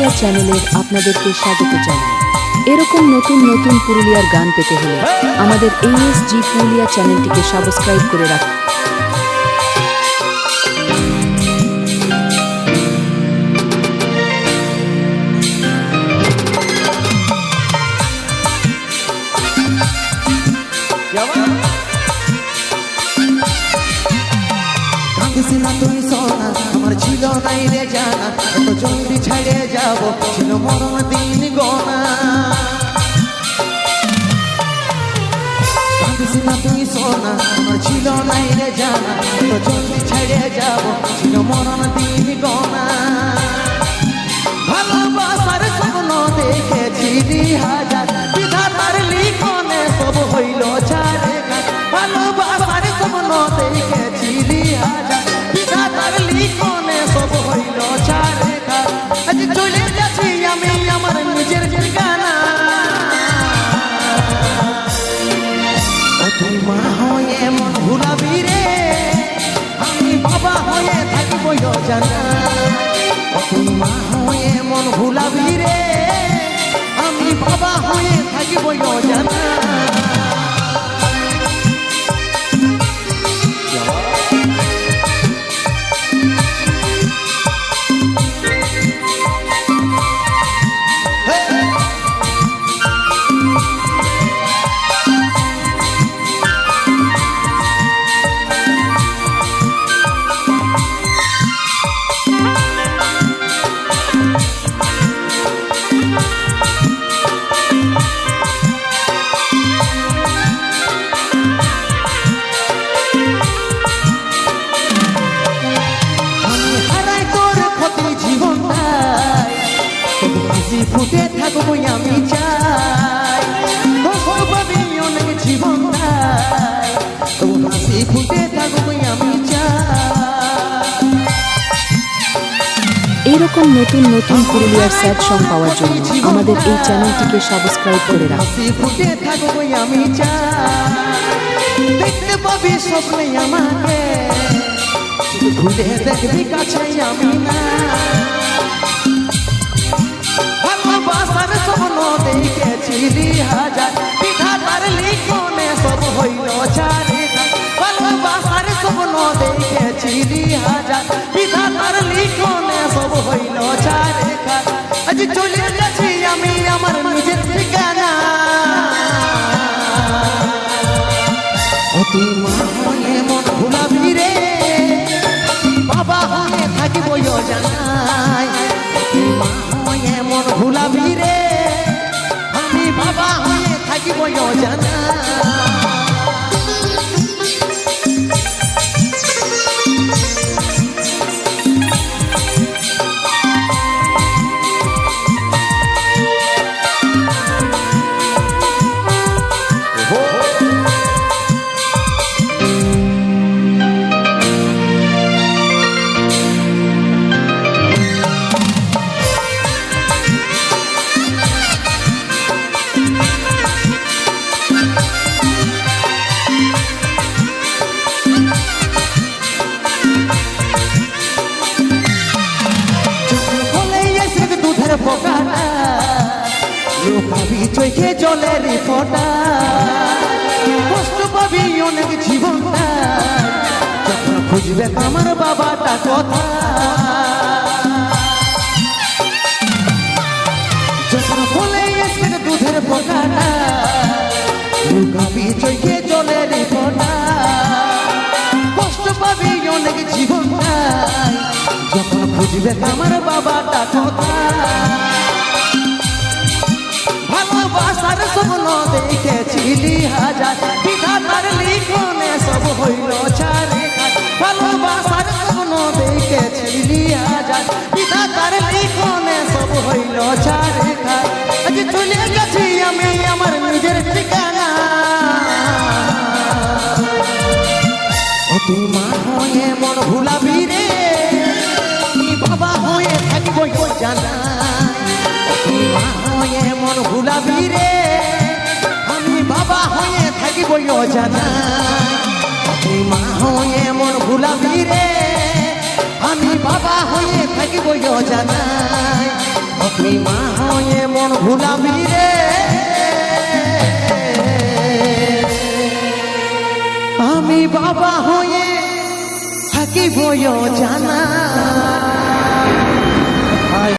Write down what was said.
পুরুলিয়া চ্যানেলের আপনাদেরকে স্বাগত জানাই। এরকম নতুন নতুন পুরুলিয়ার গান পেতে হলে আমাদের এইএসজি পুরুলিয়া চ্যানেলটিকে সাবস্ক্রাইব করে রাখুন। কাঁদিস না তুই সোনা আমার ছিল নাই রে জানা, এত জলদি ছেড়ে যাব, ছিল মরণ দিন গোনা। কাঁদিস না তুই সোনা আমার ছিল নাই রে জানা, এত জলদি ছেড়ে যাব, ছিল মরণ দিন গোনা। ভালোবাসার স্বপ্ন দেখেছিলি হাজার মা হয়ে মন ভুলাবি রে। আমি বাবা হয়ে থাকিব জানা তুই মা হয়ে মন ভুলাবি ফুটে থাকব আমি চাই। কষ্ট পাবি অনেক তবু হাসি ফুটে থাকব আমি চাই। এরকম নতুন নতুন পুরুলিয়ার স্যাড সং পাওয়ার জন্য আমাদের এই চ্যানেলটিকে সাবস্ক্রাইব করে রাখুন হাসি ফুটে থাকব আমি চাই। দেখতে পাবি স্বপ্নে আমাকে। ঘুরে দেখবি কাছে আমি না দেখেছিলি হাজার বিধাতার লিখনে সব হইল চারে ভালোবাসার স্বপ্ন দেখেছিলি হাজার বিধাতার লিখনে সব হইল চারে আজ চলে থাকিব চোখে জলের ফোটা। কষ্ট পাবি অনেক জীবনটা। যখন খুঁজবে আমার বাবাটা কথা। যখন বলে এসে দুধের পোকাটা লোকাবি চোখে জলের ফোটা। কষ্ট পাবি অনেক জীবনটা। যখন খুঁজবে আমার বাবাটা কথা। ভালোবাসার স্বপ্ন দেখেছিলি হাজার বিধাতার লিখনে সব হইল ছাড়ে আজ চলে গেছি আমি আমার নিজের ঠিকানা। ও তুই মন ভুলাবি রে। বাবা হয়ে থাকিব জানা। তুই মন ভুলাবি রে। আমি বাবা হয়ে থাকিব জানা। ও তুই মা হয়ে মন ভুলাবি আমি বাবা হয়ে থাকিব জানাই তুই মা হয়ে মন ভুলাবি আমি বাবা হয়ে থাকিব জানা